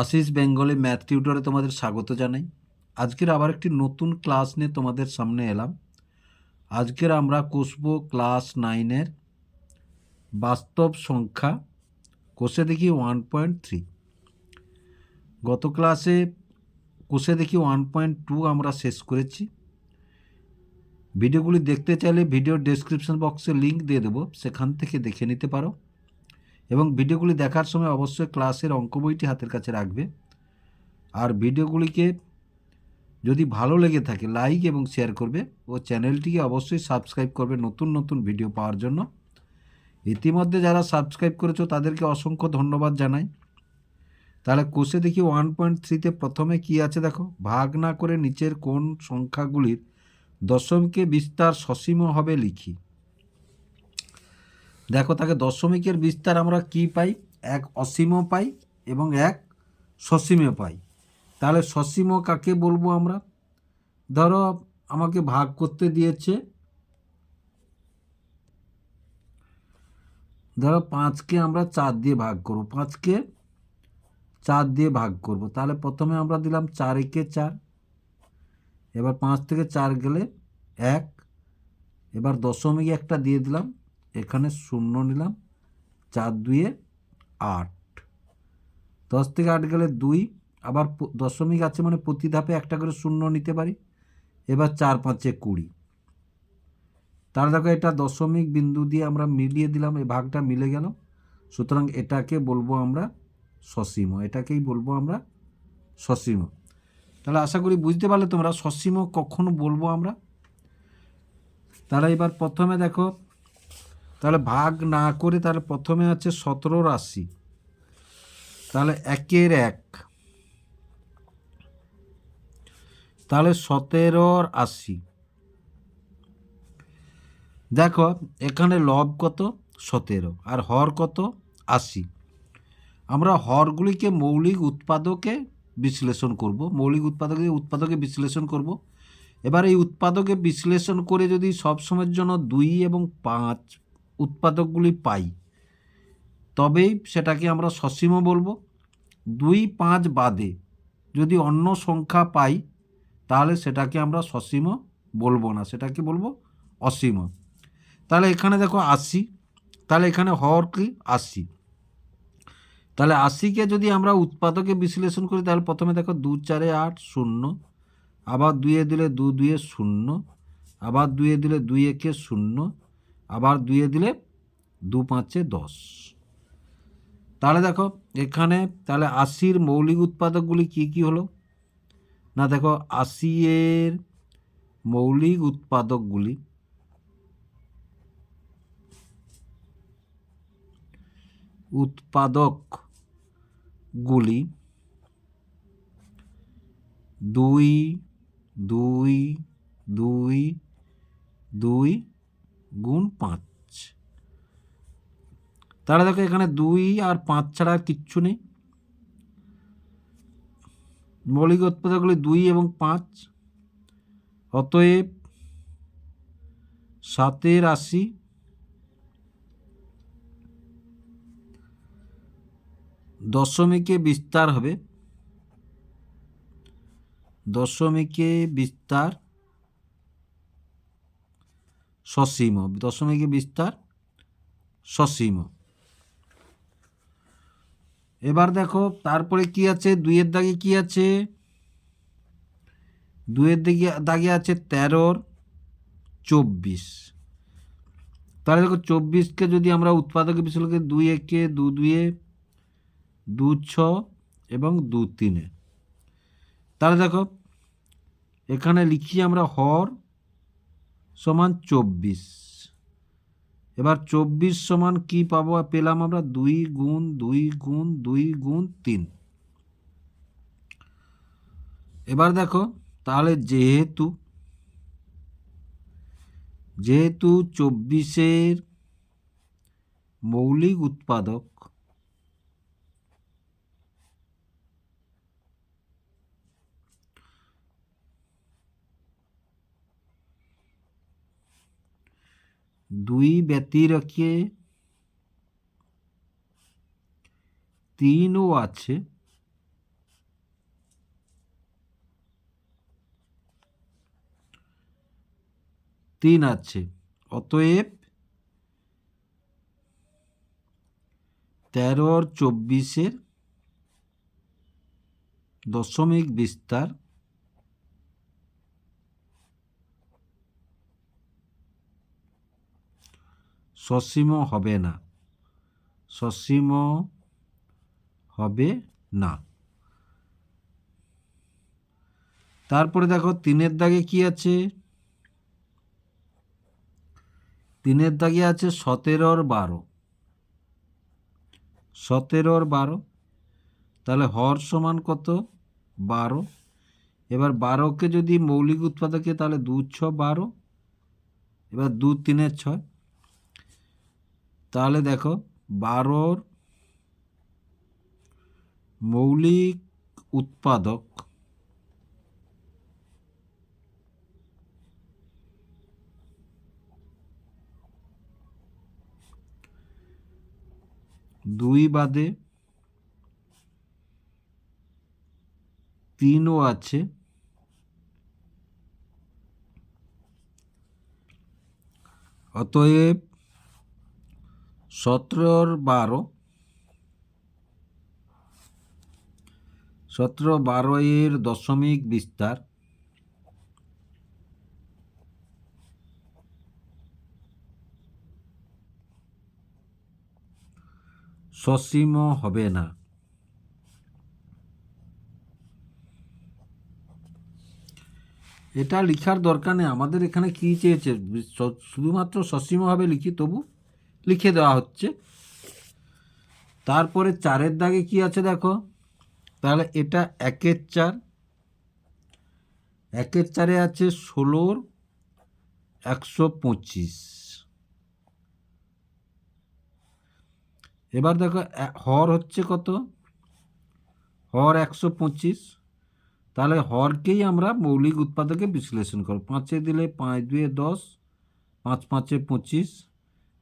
Ashis Bengali math টিউটরে তোমাদের স্বাগত জানাই। আজকের আবার একটি নতুন ক্লাস নিয়ে তোমাদের সামনে এলাম। আজকের আমরা কষবো ক্লাস নাইনের বাস্তব সংখ্যা, কোষে দেখি ওয়ান পয়েন্ট থ্রি। গত ক্লাসে কোষে দেখি ওয়ান পয়েন্ট টু আমরা শেষ করেছি। ভিডিওগুলি দেখতে চাইলে ভিডিওর ডেসক্রিপশন বক্সে লিঙ্ক দিয়ে দেবো, সেখান থেকে দেখে নিতে পারো। এবং ভিডিওগুলি দেখার সময় অবশ্যই ক্লাসের অঙ্ক বইটি হাতের কাছে রাখবে। আর ভিডিওগুলিকে যদি ভালো লেগে থাকে, লাইক এবং শেয়ার করবে ও চ্যানেলটিকে অবশ্যই সাবস্ক্রাইব করবে নতুন নতুন ভিডিও পাওয়ার জন্য। ইতিমধ্যে যারা সাবস্ক্রাইব করেছ, তাদেরকে অসংখ্য ধন্যবাদ জানাই। তাহলে কোষে দেখি ওয়ান পয়েন্ট থ্রিতে প্রথমে কি আছে দেখো? ভাগ না করে নিচের কোন সংখ্যাগুলির দশমকে বিস্তার সসীম হবে লিখি। দেখো তাকে দশমিকের বিস্তার আমরা কি পাই? এক অসীমও পাই এবং এক সসীমও পাই। তাহলে সসীম কাকে বলব আমরা? ধরো আমাকে ভাগ করতে দিয়েছে। ধরো পাঁচকে আমরা চার দিয়ে ভাগ করব। পাঁচকে চার দিয়ে ভাগ করব। তাহলে প্রথমে আমরা দিলাম চার একে চার। এবার পাঁচ থেকে চার গেলে এক। এবার দশমিক একটা দিয়ে দিলাম। এখানে শূন্য নিলাম, চার দুয়ে আট। দশ থেকে আট গেলে দুই, আবার দশমিক আছে মানে প্রতি ধাপে একটা করে শূন্য নিতে পারি, এবার চার পাঁচে কুড়ি। তাহলে দেখো এটা দশমিক বিন্দু দিয়ে আমরা মিলিয়ে দিলাম, এই ভাগটা মিলে গেল। সুতরাং এটাকে বলব আমরা সসীম, এটাকেই বলব আমরা সসীম। তাহলে আশা করি বুঝতে পারলে তোমরা সসীম কখন বলব আমরা। তাহলে এবার প্রথমে দেখো তাহলে ভাগ না করে তাহলে প্রথমে আছে সতেরো রাশি। তাহলে একের এক। তাহলে সতেরোর আশি দেখো, এখানে লব কত? সতেরো। আর হর কত? আশি। আমরা হরগুলিকে মৌলিক উৎপাদকে বিশ্লেষণ করব। মৌলিক উৎপাদকে উৎপাদকে বিশ্লেষণ করব। এবার এই উৎপাদকে বিশ্লেষণ করে যদি সব সময়ের জন্য দুই এবং পাঁচ উৎপাদকগুলি পাই। তবেই সেটাকে আমরা সসীম বলব। দুই পাঁচ বাদে যদি অন্য সংখ্যা পাই, তাহলে সেটাকে আমরা সসীম বলব না, সেটাকে বলব অসীম তাহলে এখানে দেখো আশি, তাহলে এখানে হর কি? আশি। তাহলে আশিকে যদি আমরা উৎপাদকে বিশ্লেষণ করি, তাহলে প্রথমে দেখো দু চারে আট শূন্য, আবার দুইয়ে দিলে দু দুয়ে শূন্য, আবার দুইয়ে দিলে দুই একে শূন্য আবার দুইয়ে দিলে দু পাঁচে দশ। তাহলে দেখো, এখানে তাহলে আশির মৌলিক উৎপাদকগুলি কি কি হলো? না, দেখো আশি এর মৌলিক উৎপাদকগুলি। উৎপাদকগুলি দুই দুই দুই দুই গুণ পাঁচ। তাহলে দেখো এখানে দুই আর পাঁচ ছাড়া আর কিচ্ছু নেই। মৌলিক উৎপাদকগুলি দুই এবং পাঁচ। অতএব সাতের আশি দশমিকে বিস্তার হবে। দশমিকে বিস্তার সসীম দশমিকে বিস্তার সসীম এবার দেখো, তারপরে কি আছে? দুইয়ের দাগে কি আছে? দুইয়ের দিকে দাগে আছে তেরোর চব্বিশ। তাহলে দেখো, চব্বিশকে যদি আমরা উৎপাদক বিশ্লেষণ করি দুই একে দু দুয়ে দু ছ এবং দু তিনে। তাহলে দেখো, এখানে লিখি আমরা হর সমান চব্বিশ। এবার চব্বিশ সমান কি পাবো? পেলাম আমরা দুই গুণ দুই গুণ দুই গুণ তিন। এবার দেখো, তাহলে যেহেতু যেহেতু চব্বিশের মৌলিক উৎপাদক দুই ব্যতিরকে তিনও আছে। তিন আছে। অতএব তেরোর চব্বিশের দশমিক বিস্তার সসীম হবে না। সসীম হবে না। তারপরে দেখো, তিনের দাগে কি আছে? তিনের দাগে আছে সতেরোর বারো। সতেরোর বারো। তাহলে হর সমান কত? বারো। এবার বারোকে যদি মৌলিক উৎপাদকে তাহলে দু ছ বারো। এবার দু তিনের ছয়। তাহলে দেখো বারোর মৌলিক উৎপাদক দুই বাদে তিনও আছে। অতএব সতেরোর বারো। সতেরো বারো এর দশমিক বিস্তার। সসীম হবে না। এটা লিখার দরকার নেই। আমাদের এখানে কী চেয়েছে? শুধুমাত্র সসীমভাবে লিখি, তবু লিখে দেওয়া হচ্ছে। তারপরে চারের দাগে কি আছে দেখো? তাহলে এটা একের চার। একের চারে আছে ষোলোর একশো পঁচিশ। এবার দেখো হর হচ্ছে কত? হর একশো পঁচিশ। তাহলে হরকেই আমরা মৌলিক উৎপাদকে বিশ্লেষণ করব। পাঁচে দিলে পাঁচ, দুয়ে দশ, পাঁচ, পাঁচে পঁচিশ।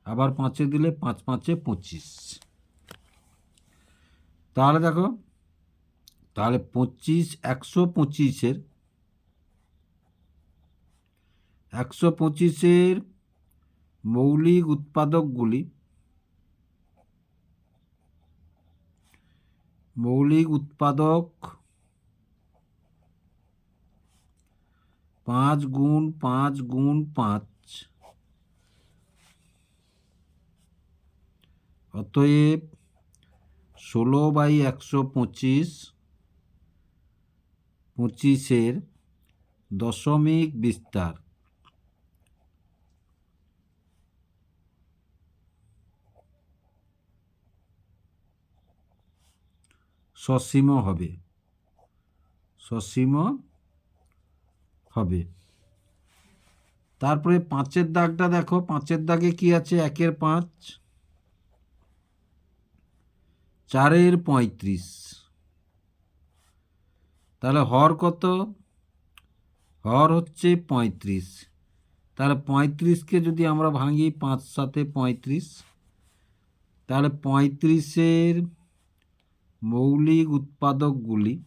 আবার পাঁচে দিলে পাঁচ পাঁচে পঁচিশ। তাহলে দেখো, তাহলে পঁচিশ একশো পঁচিশের একশো পঁচিশের মৌলিক উৎপাদকগুলি, মৌলিক উৎপাদক পাঁচ গুণ পাঁচ গুণ পাঁচ অতএব ষোলো বাই একশো পঁচিশ পঁচিশের দশমিক বিস্তার। সসীম হবে। সসীম হবে। তারপরে পাঁচের দাগটা দেখো, পাঁচের দাগে কি আছে? একের পাঁচ। চারের পঁয়ত্রিশ। তাহলে হর কত? হর হচ্ছে পঁয়ত্রিশ। তাহলে পঁয়ত্রিশকে যদি আমরা ভাঙি পাঁচ সাথে পঁয়ত্রিশ, তাহলে পঁয়ত্রিশের মৌলিক উৎপাদকগুলি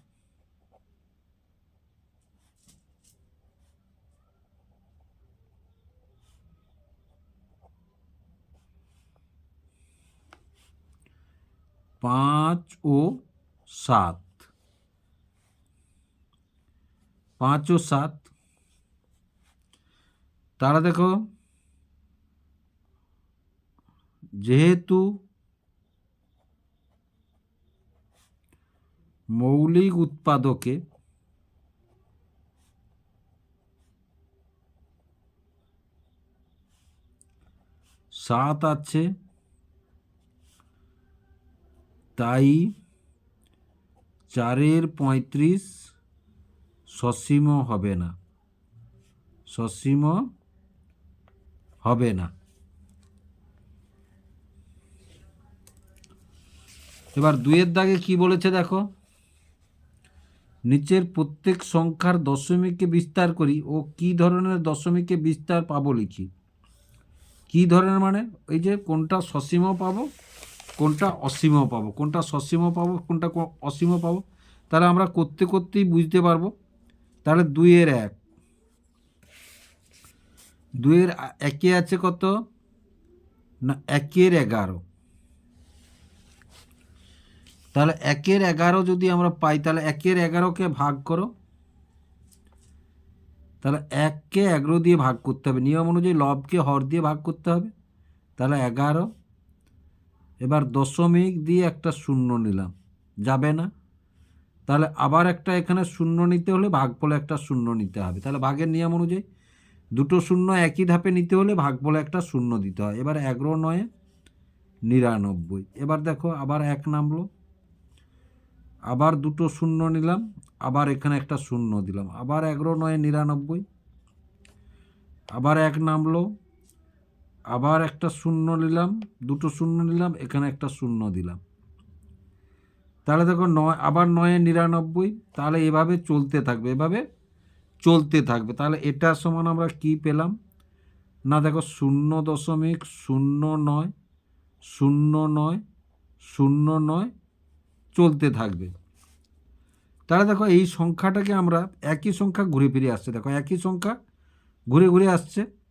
পাঁচ ও সাত। পাঁচ ও সাত। তারা দেখো যেহেতু মৌলিক উৎপাদকে সাত আছে তাই চারের পঁয়ত্রিশ সসীম হবে না। সসীম হবে না। এবার দুইয়ের দাগে কি বলেছে দেখো? নিচের প্রত্যেক সংখ্যার দশমিককে বিস্তার করি ও কি ধরনের দশমিককে বিস্তার পাবো লিখি। কি ধরনের মানে? এই যে কোনটা সসীম পাবো? কোনটা অসীম পাবো, কোনটা সসীম পাবো, কোনটা অসীম পাবো, তাহলে আমরা করতে করতেই বুঝতে পারব। তাহলে দুইয়ের এক। দুইয়ের একে আছে কত? না, একের এগারো। তাহলে একের এগারো যদি আমরা পাই, তাহলে একের এগারোকে ভাগ করো। তাহলে এককে এগারো দিয়ে ভাগ করতে হবে। নিয়ম অনুযায়ী লবকে হর দিয়ে ভাগ করতে হবে। তাহলে এগারো এবার দশমিক দিয়ে একটা শূন্য নিলাম। যাবে না? তাহলে আবার একটা এখানে শূন্য নিতে হলে ভাগফলে একটা শূন্য নিতে হবে। তাহলে ভাগের নিয়ম অনুযায়ী দুটো শূন্য একই ধাপে নিতে হলে ভাগফলে একটা শূন্য দিতে হয়। এবার এগারো নয়, নিরানব্বই। এবার দেখো আবার এক নামলো। আবার দুটো শূন্য নিলাম, আবার এখানে একটা শূন্য দিলাম। আবার এগারো নয়, নিরানব্বই। আবার এক নামলো আবার একটা শূন্য নিলাম, দুটো শূন্য নিলাম, এখানে একটা শূন্য দিলাম। তাহলে দেখো নয়, আবার নয় নিরানব্বই, তাহলে এভাবে চলতে থাকবে, এভাবে চলতে থাকবে। তাহলে এটা সমান আমরা কি পেলাম? না দেখো, শূন্য দশমিক শূন্য নয় শূন্য নয় শূন্য নয় চলতে থাকবে। তাহলে দেখো এই সংখ্যাটাকে আমরা একই সংখ্যা ঘুরে ফিরে আসছে। দেখো একই সংখ্যা ঘুরে ঘুরে আসছে।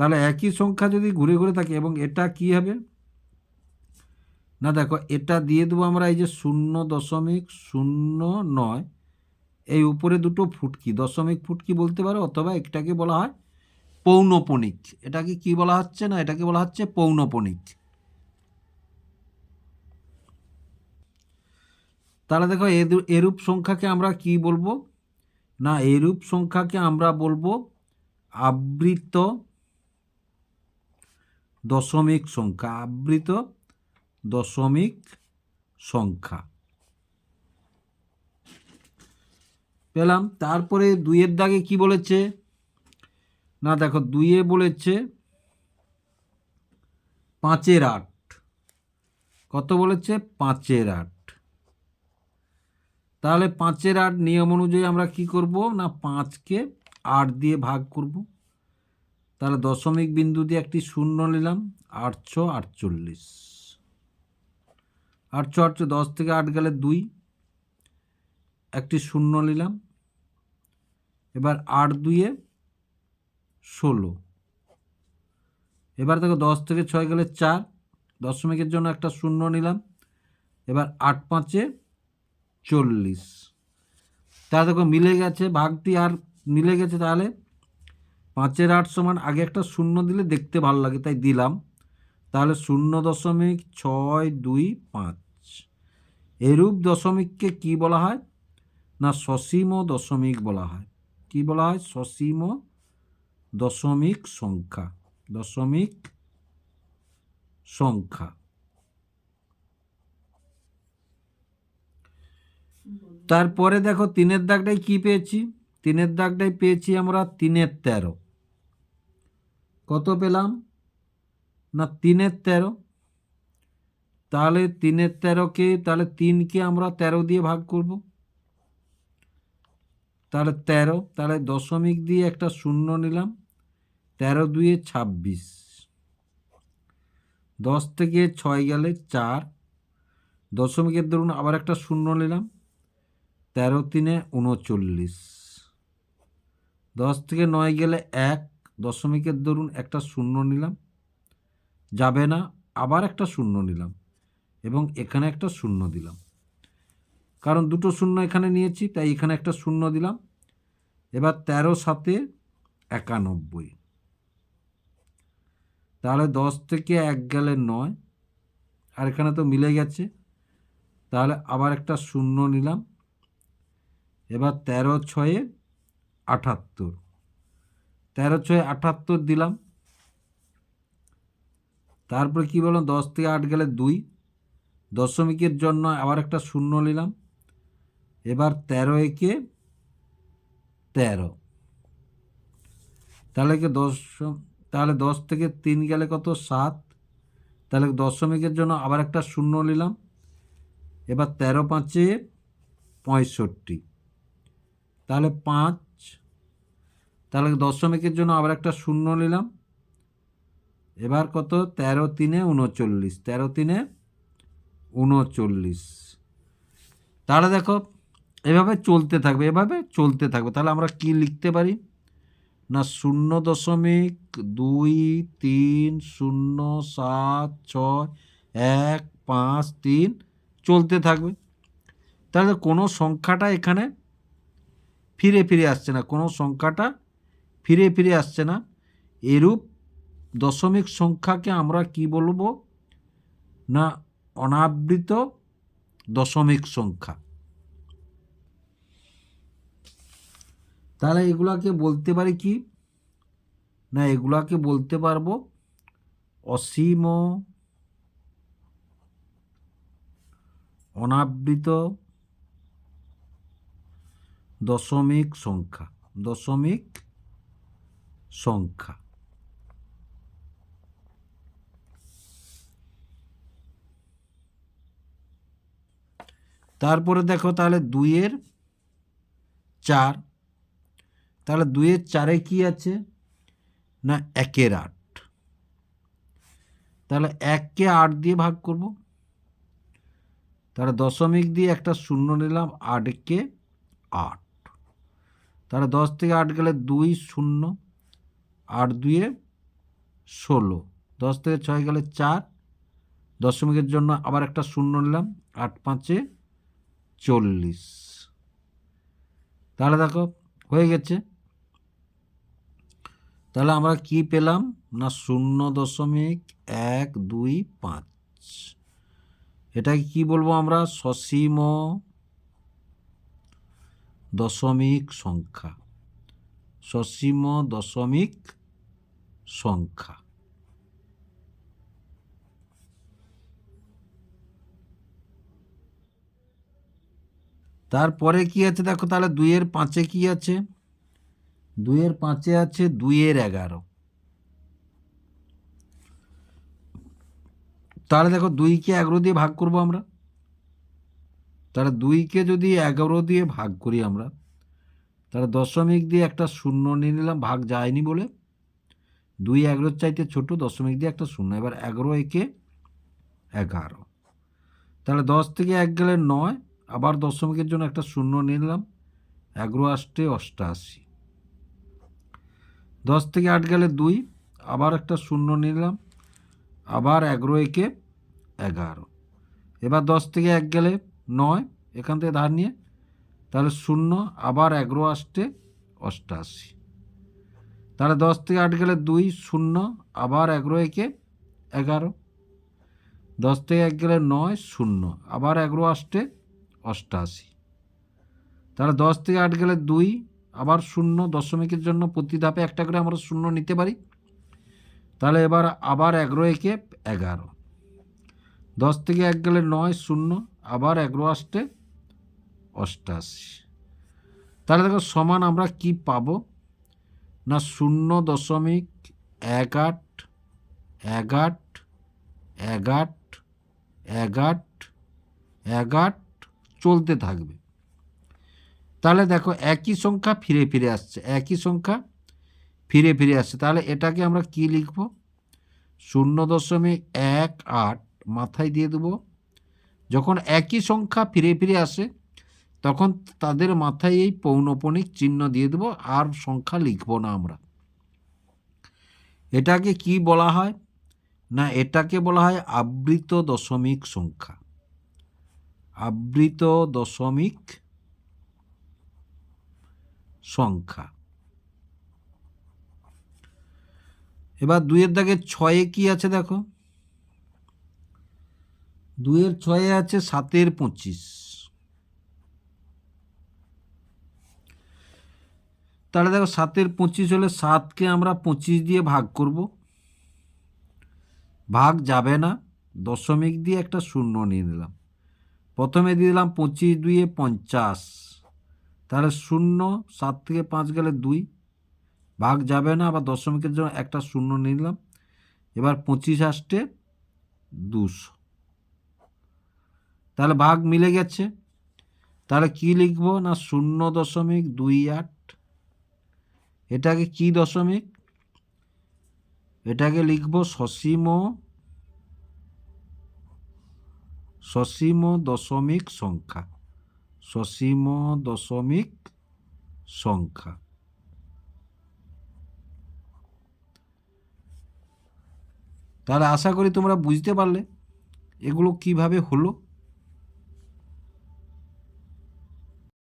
তাহলে একই সংখ্যা যদি ঘুরে ঘুরে থাকে, এবং এটা কি হবে? না, দেখো, এটা দিয়ে দেবো আমরা এই যে শূন্য দশমিক শূন্য নয়, এই উপরে দুটো ফুটকি, দশমিক ফুটকি বলতে পারো, অথবা এটাকে বলা হয় পৌনপণিক। এটাকে কি বলা হচ্ছে না? এটাকে বলা হচ্ছে পৌনপণিক। তাহলে দেখো এরূপ সংখ্যাকে আমরা কি বলব? না, এরূপ সংখ্যাকে আমরা বলব আবৃত দশমিক সংখ্যা আবৃত দশমিক সংখ্যা। পেলাম। তারপরে দুইয়ের দাগে কি বলেছে? না, দেখো, দুইয়ে বলেছে পাঁচের আট। কত বলেছে? পাঁচের আট। তাহলে পাঁচের আট নিয়ম অনুযায়ী আমরা কি করব? না, পাঁচকে আট দিয়ে ভাগ করব। তাহলে দশমিক বিন্দু দিয়ে একটি শূন্য নিলাম, আটশো আটচল্লিশ। আটশো আটশো দশ থেকে আট গেলে দুই। একটি শূন্য নিলাম, এবার আট দুইয়ে ষোলো। এবার দেখো দশ থেকে ছয় গেলে চার, দশমিকের জন্য একটা শূন্য নিলাম, এবার আট পাঁচে চল্লিশ। তা দেখো মিলে গেছে, ভাগটি আর মিলে গেছে তাহলে পাঁচের আট সমান আগে একটা শূন্য দিলে দেখতে ভালো লাগে, তাই দিলাম। তাহলে শূন্য দশমিক ছয় দুই পাঁচ। এরূপ দশমিককে কি বলা হয়? না, সসীম দশমিক বলা হয়। কি বলা হয়? সসীম দশমিক সংখ্যা দশমিক সংখ্যা। তারপরে দেখো, তিনের দাগটাই কি পেয়েছি? তিনের দাগটাই পেয়েছি আমরা তিনের তেরো। কত পেলাম? না, তিনের তেরো। তাহলে তিনের তেরোকে, তাহলে তিনকে আমরা তেরো দিয়ে ভাগ করব। তাহলে তেরো, তাহলে দশমিক দিয়ে একটা শূন্য নিলাম। তেরো দুয়ে ছাব্বিশ। দশ থেকে ছয় গেলে চার। দশমিকের ধরুন আবার একটা শূন্য নিলাম। তেরো তিনে উনচল্লিশ। দশ থেকে নয় গেলে এক। দশমিকের দরুন একটা শূন্য নিলাম, যাবে না, আবার একটা শূন্য নিলাম এবং এখানে একটা শূন্য দিলাম। কারণ দুটো শূন্য এখানে নিয়েছি, তাই এখানে একটা শূন্য দিলাম। এবার তেরো সাতে একানব্বই। তাহলে দশ থেকে এক গেলে নয়, আর এখানে তো মিলে গেছে। তাহলে আবার একটা শূন্য নিলাম। এবার তেরো ছয়ে আটাত্তর। তেরো ছয়ে আটাত্তর দিলাম। তারপরে কি বললাম দশ থেকে আট গেলে দুই। দশমিকের জন্য আবার একটা শূন্য নিলাম। এবার তেরো একে তেরো। তাহলে কি দশ, তাহলে দশ থেকে তিন গেলে কত? সাত। তাহলে দশমিকের জন্য আবার একটা শূন্য নিলাম। এবার তেরো পাঁচে পঁয়ষট্টি। তাহলে পাঁচ তাহলে দশমিকের জন্য আবার একটা শূন্য নিলাম। এবার কত? তেরো তিনে উনচল্লিশ। তেরো তিনে উনচল্লিশ। তাহলে দেখো, এভাবে চলতে থাকবে, এভাবে চলতে থাকবে। তাহলে আমরা কি লিখতে পারি? না, শূন্য দশমিক দুই তিন শূন্য সাত ছয় এক পাঁচ তিন চলতে থাকবে। তাহলে কোনো সংখ্যাটা এখানে ফিরে ফিরে আসছে না। কোনো সংখ্যাটা ফিরে ফিরে আসছে না। এরূপ দশমিক সংখ্যাকে আমরা কি বলব? না, অনাবৃত দশমিক সংখ্যা। তাহলে এগুলাকে বলতে পারি কি? না, এগুলাকে বলতে পারব অসীম অনাবৃত দশমিক সংখ্যা। দশমিক সংখ্যা। তারপরে দেখো তাহলে দুইয়ের চার। তাহলে দুইয়ের চারে কি আছে? না, একের আট। তাহলে এককে আট দিয়ে ভাগ করব। তাহলে দশমিক দিয়ে একটা শূন্য নিলাম, আটকে আট। তাহলে দশ থেকে আট গেলে দুই শূন্য। আট দুয়ে ষোলো। দশ থেকে ছয় গেলে চার। দশমিকের জন্য আবার একটা শূন্য নিলাম, আট পাঁচে চল্লিশ। তাহলে দেখো, হয়ে গেছে। তাহলে আমরা কি পেলাম? না শূন্য দশমিক এক দুই পাঁচ। এটাকে কি বলব আমরা? সসীম দশমিক সংখ্যা। সসীম দশমিক সংখ্যা। তারপরে কি আছে দেখো, তাহলে দুইয়ের পাঁচে কি আছে? দুইয়ের পাঁচে আছে দুইয়ের এগারো। তাহলে দেখো দুইকে এগারো দিয়ে ভাগ করব আমরা। তাহলে দুইকে যদি এগারো দিয়ে ভাগ করি আমরা, তাহলে দশমিক দিয়ে একটা শূন্য নিয়ে নিলাম, ভাগ যায়নি বলে। দুই এগারোর চাইতে ছোট দশমিক দিয়ে একটা শূন্য, এবার এগারো একে এগারো। তাহলে দশ থেকে এক গেলে নয়, আবার দশমিকের জন্য একটা শূন্য নিলাম, এগারো আষ্টে অষ্টাশি। দশ থেকে আট গেলে দুই, আবার একটা শূন্য নিলাম, আবার এগারো একে এগারো। এবার দশ থেকে এক গেলে নয়, এখান থেকে ধার নিয়ে, তাহলে শূন্য, আবার এগারো আসতে অষ্টাশি। তাহলে দশ থেকে আট গেলে দুই, শূন্য, আবার এগারো একে এগারো। দশ থেকে এক গেলে নয়, শূন্য, আবার এগারো আসতে অষ্টাশি। তাহলে দশ থেকে আট গেলে দুই, আবার শূন্য, দশমিকের জন্য প্রতি ধাপে একটা করে আমরা শূন্য নিতে পারি। তাহলে এবার আবার এগারো একে এগারো। দশ থেকে এক গেলে নয়, শূন্য, আবার এগারো আসতে অষ্টাশি। তাহলে দেখো সমান আমরা কি পাব? না শূন্য দশমিক এক আট এক আট এক আট এক আট এক আট চলতে থাকবে। তাহলে দেখো একই সংখ্যা ফিরে ফিরে আসছে, একই সংখ্যা ফিরে ফিরে আসছে। তাহলে এটাকে আমরা কি লিখব? শূন্য দশমিক এক আট মাথায় দিয়ে দেব। যখন একই সংখ্যা ফিরে ফিরে আসে তখন তাদের মাথায় এই পৌনপণিক চিহ্ন দিয়ে দেবো, আর সংখ্যা লিখব না আমরা। এটাকে কি বলা হয়? না, এটাকে বলা হয় আবৃত দশমিক সংখ্যা। আবৃত দশমিক সংখ্যা। এবার দুইয়ের দাগে ছয়ে কি আছে দেখো? দুইয়ের ছয়ে আছে সাতের পঁচিশ। তাহলে দেখো সাতের পঁচিশ হলে সাতকে আমরা পঁচিশ দিয়ে ভাগ করব। ভাগ যাবে না, দশমিক দিয়ে একটা শূন্য নিয়ে নিলাম। প্রথমে দিয়ে দিলাম পঁচিশ দুইয়ে পঞ্চাশ। তাহলে শূন্য, সাত থেকে পাঁচ গেলে দুই। ভাগ যাবে না, আবার দশমিকের জন্য একটা শূন্য নিয়ে নিলাম। এবার পঁচিশ আসতে দুশো। তাহলে ভাগ মিলে গেছে। তাহলে কি লিখব না শূন্য দশমিক দুই আট? এটাকে কি দশমিক? এটাকে লিখব সসীম সসীম দশমিক সংখ্যা। সসীম দশমিক সংখ্যা। তাহলে আশা করি তোমরা বুঝতে পারলে এগুলো কীভাবে হলো।